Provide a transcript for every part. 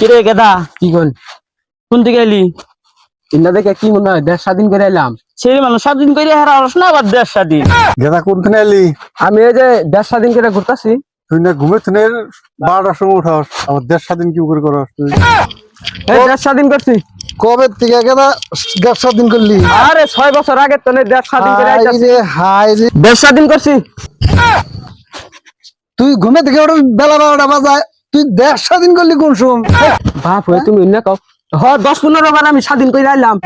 কিরে গেদা? কি কোন কোন দিকে এলি ইন্দা দেখে কি মনে হয় দেড় স্বাধীন করে এলাম সেই মানুষ স্বাধীন করে হারা না আবার দেশ স্বাধীন গেদা এলি আমি এই যে দেড় স্বাধীন করে ঘুরতাছি। তুই না ঘুমে তুই বারোটার সময় উঠাস। আবার দেড় স্বাধীন কি করে করস তুই? দেড় স্বাধীন করছি। কবে থেকে গেদা দেড় স্বাধীন করলি? আরে ছয় বছর আগে তো নেই দেড় স্বাধীন করে হাই আইতাছি রে হাই রে। দেড় স্বাধীন করছি। তুই ঘুমে থেকে ওটা বেলা বারোটা বাজায়। তুই দেড় স্বাধীন করলি কোন সময়? বাপ হয়ে তুমি অন্য কও হ দশ পনেরো বার আমি স্বাধীন করে আইলাম।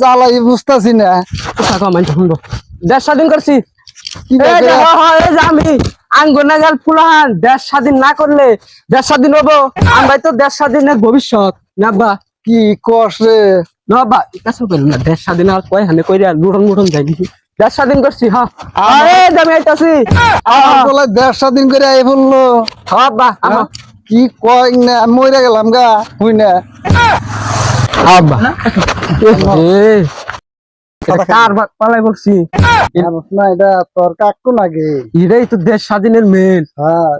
জ্বালাই বুঝতেছি না। শুনব। দেড় স্বাধীন করছি। আমি ফুলাহান দেশ স্বাধীন না করলে দেশ স্বাধীন হব। আমরা তো দেশ স্বাধীনের ভবিষ্যৎ। না বা? কি কস রে? না বা? কাছে না দেশ স্বাধীন আর কয় হানে কইরা লুটন মুটন যাই দেশ স্বাধীন করছি হ্যাঁ আরে আমি আইতাছি। আমার বলে দেড় স্বাধীন করে আই বলল। হ্যাঁ বা কি কয় না মরে গেলাম গা হুই না। আব্বা। কার বা- পালাই বলছি? না এটা তোর কাকু নাকি? এটাই তো দেশ স্বাধীনের মেন হ্যাঁ।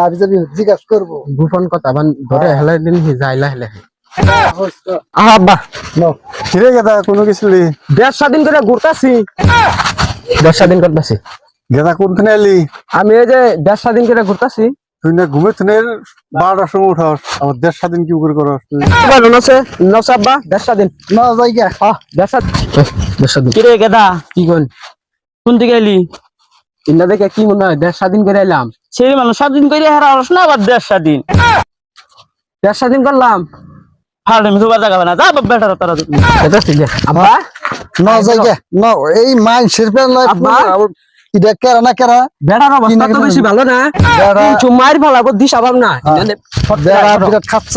আমি যাবি জিজ্ঞাসা করব। গোপন কথা বান ধরে হেলাই দিন হি যাইলা হেলে হ্যাঁ, আব্বা। ফিরে গেদা কোনো কিছু দেশ স্বাধীন করে ঘুরতাছি। দেশ স্বাধীন করতেছি। গেদা কোনখানে এলি? আমি এই যে দেশ স্বাধীন করে ঘুরতাছি। তুই না ঘুমে তুই বারোটার সময় উঠাস দেড় স্বাধীন কি করে করস তুই ভালো নছে নছে স্বাধীন না যাই গা। হ্যাঁ স্বাধীন দেশ স্বাধীন কিরে গেদা? কি কোন কোন দিকে এলি? ইন্দা দেখে কি মনে হয় স্বাধীন করে এলাম। সেই মানুষ স্বাধীন করে হারা হস না আবার দেশ স্বাধীন দেশ স্বাধীন করলাম। মিথু বাজা গাবে না। যা বেটার তারা এটা ঠিক আছে আব্বা? না যাই গা। না এই মাইন্সের পেন লাই আব্বা। এটা কেরা না কেরা? বেড়ার অবস্থা তো বেশি ভালো না। মায়ের ভালো দিশা ভাব না। বেড়া বিরাট খাচ্ছ।